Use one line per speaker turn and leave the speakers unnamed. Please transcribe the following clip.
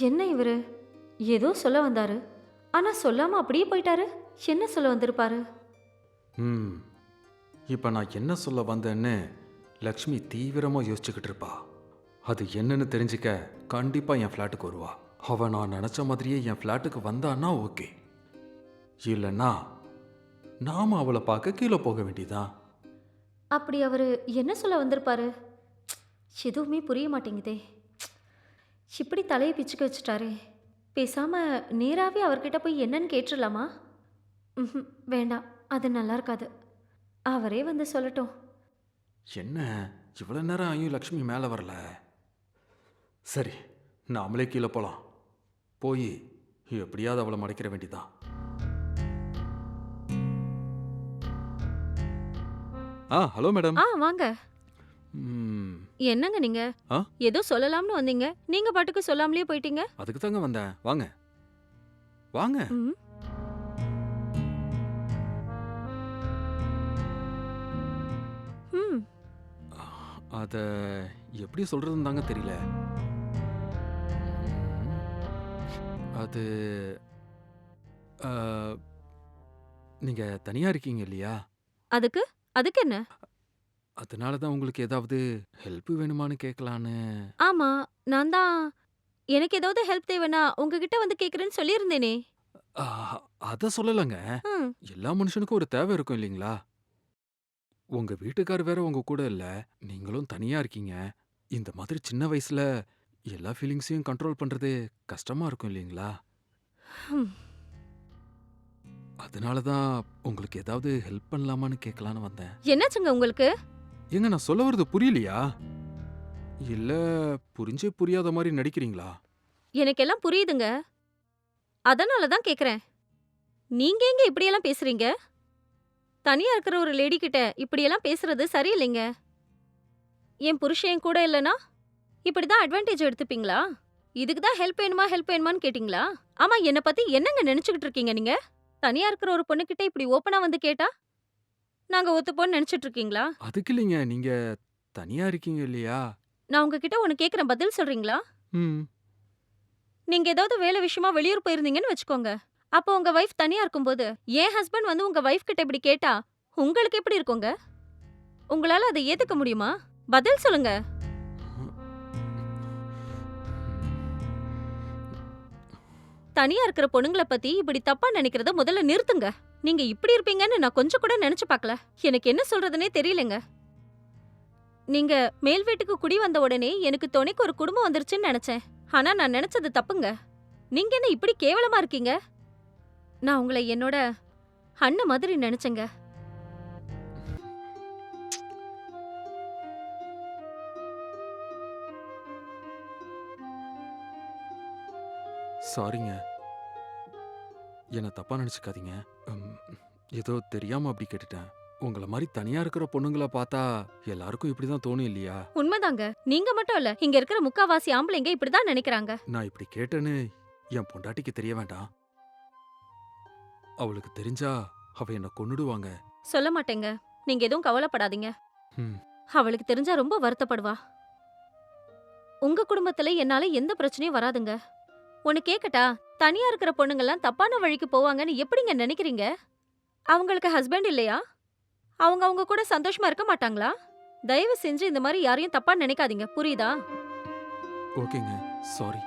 என்ன இவரு? ஏதோ சொல்ல வந்தாரு. ஆனா சொல்லாம அப்படியே போயிட்டாரு. என்ன சொல்ல வந்திருப்பாரு?
ம். இப்போ நான் என்ன சொல்ல வந்தேன்னு லக்ஷ்மி தீவிரமாக யோசிச்சுக்கிட்டு இருப்பா. அது என்னன்னு தெரிஞ்சுக்க கண்டிப்பாக என் ஃப்ளாட்டுக்கு வருவா. அவ நான் நினச்ச மாதிரியே என் ஃப்ளாட்டுக்கு வந்தான்னா ஓகே. இல்லைன்னா நாம அவளை பார்க்க கீழே போக வேண்டியதான்
அப்படி அவரு என்ன சொல்ல வந்திருப்பாரு? எதுவுமே புரிய மாட்டேங்குதே. இப்படி தலையை பிச்சுக்க வச்சுட்டாரே. பேசாம நேராவே அவர்கிட்ட போய் என்னன்னு கேட்டுடலாமா? ம்ஹும், வேண்டாம். அது நல்லா இருக்காது. அவரே வந்து சொல்லட்டும்.
என்ன? இவ்வளோ நேரம் ஆயும் லக்ஷ்மி மேலே வரல. சரி நாமளே கீழே போகலாம் போய் எப்படியாவது அவளை மறைக்கிற வேண்டியதான் ஆ ஹலோ மேடம்.
ஆ வாங்க.
ம்,
என்னங்க நீங்க?
ஆ?
ஏதோ சொல்லலாம்னு வந்தீங்க. நீங்க பாட்டுக்கு சொல்லாமலே போயிட்டீங்க.
அதுக்கு தாங்க வந்தேன். வாங்க. வாங்க.
ம். ம்.
அதை எப்படி சொல்கிறதுன்னு தாங்க தெரியல. அது நீங்கள் தனியாக இருக்கீங்க இல்லையா?
அதுக்கு? அதுக்கு என்ன?
அதனால தான் உங்களுக்கு ஏதாவது ஹெல்ப் வேணுமான்னு கேட்கலான்னு
ஆமா நான் தான் எனக்கு ஏதாவது ஹெல்ப் தேவைன்னா உங்ககிட்ட வந்து கேக்குறேன்னு சொல்லியிருந்தேனே.
அதை சொல்லலைங்க.
ம்.
எல்லா மனுஷனுக்கும் ஒரு தேவை இருக்கும் இல்லைங்களா? உங்க வீட்டுக்கார் வேற உங்க கூட இல்ல. நீங்களும் தனியா இருக்கீங்க. இந்த மாதிரி சின்ன வயசுல எல்லா ஃபீலிங்ஸையும் கண்ட்ரோல் பண்றது கஷ்டமா இருக்கும் இல்லைங்களா?
ஹம்.
அதனால தான் உங்களுக்கு ஏதாவது ஹெல்ப் பண்ணலாமான்னு கேட்கலான்னு வந்தேன்.
என்னாச்சுங்க உங்களுக்கு?
ஏங்க நான் சொல்ல வர்றது புரியலையா? இல்ல புரிஞ்சே புரியாத மாதிரி நடிக்கிறீங்களா?
எனக்கெல்லாம் புரியுதுங்க. அதனால தான் கேக்குறேன். நீங்க எங்க இப்படியெல்லாம் பேசுறீங்க? தனியா இருக்கிற ஒரு லேடி கிட்ட இப்படியெல்லாம் பேசுறது சரியில்லைங்க. என் புருஷன் கூட இல்லனா இப்படிதான் அட்வான்டேஜ் எடுத்துப்பீங்களா? இதுக்கு தான் ஹெல்ப் வேணுமா ஹெல்ப் வேணுமான்னு கேட்டிங்களா? ஆமா என்னை பத்தி என்னங்க நினைச்சுக்கிட்டு இருக்கீங்க நீங்க? தனியா இருக்கிற ஒரு பொண்ணுகிட்ட இப்படி ஓப்பனா வந்து கேட்டா நாங்க ஒத்துப்போன்னு நினைச்சிட்டு இருக்கீங்களா?
அதுக்கு இல்லைங்க. நீங்க தனியா இருக்கீங்க இல்லையா?
நான் உங்ககிட்ட ஒன்னு கேக்குறேன். பதில் சொல்றீங்களா?
ம்.
நீங்க ஏதாவது வேலை விஷயமா வெளியூர் போயிருந்தீங்கன்னு வச்சுக்கோங்க. அப்போ உங்க வைஃப் தனியா இருக்கும்போது என் ஹஸ்பண்ட் வந்து உங்க வைஃப் கிட்ட இப்படி கேட்டா உங்களுக்கு எப்படி இருக்குங்க? உங்களால அதை ஏத்துக்க முடியுமா? பதில் சொல்லுங்க. தனியா இருக்கிற பொண்ணுங்களை பத்தி இப்படி தப்பா நினைக்கிறத முதல்ல நிறுத்துங்க. நீங்க இப்படி இருப்பீங்கன்னு நான் கொஞ்சம் கூட நினைச்சு பார்க்கல. எனக்கு என்ன சொல்றதுனே தெரியலங்க. நீங்க மேல் வீட்டுக்கு குடி வந்த உடனே எனக்கு துணைக்கு ஒரு குடும்பம் வந்துருச்சுன்னு நினைச்சேன். ஆனா நான் நினைச்சது தப்புங்க. நீங்க என்ன இப்படி கேவலமா இருக்கீங்க? நான் உங்களை என்னோட அண்ணன் மாதிரி நினைச்சேங்க.
சாரிங்க என்னை தப்பா நினச்சிக்காதீங்க. ஏதோ தெரியாம அப்படி கேட்டுட்டேன். உங்களை மாதிரி தனியா இருக்கிற பொண்ணுங்கள பார்த்தா எல்லாருக்கும் இப்படிதான் தோணும் இல்லையா?
உண்மைதாங்க. நீங்க மட்டும் இல்ல இங்க இருக்கிற முக்காவாசி ஆம்பளைங்க இப்படிதான் நினைக்கிறாங்க.
நான் இப்படி கேட்டேன்னு என் பொண்டாட்டிக்கு தெரிய வேண்டாம். அவளுக்கு தெரிஞ்சா அவ என்னை கொன்னுடுவாங்க.
சொல்ல மாட்டேங்க. நீங்க எதுவும் கவலைப்படாதீங்க.
ம்.
அவளுக்கு தெரிஞ்சா ரொம்ப வருத்தப்படுவா. உங்க குடும்பத்துல என்னால எந்த பிரச்சனையும் வராதுங்க. ஒன்னு கேக்கட்டா தனியா இருக்கிற பொண்ணுங்கெல்லாம் தப்பான வழிக்கு போவாங்கன்னு எப்படிங்க நினைக்கிறீங்க? அவங்களுக்கு ஹஸ்பண்ட் இல்லையா? அவங்க அவங்க கூட சந்தோஷமா இருக்க மாட்டாங்களா? தயவு செஞ்சு இந்த மாதிரி யாரையும் தப்பா நினைக்காதீங்க புரியுதா?
ஓகேங்க சாரி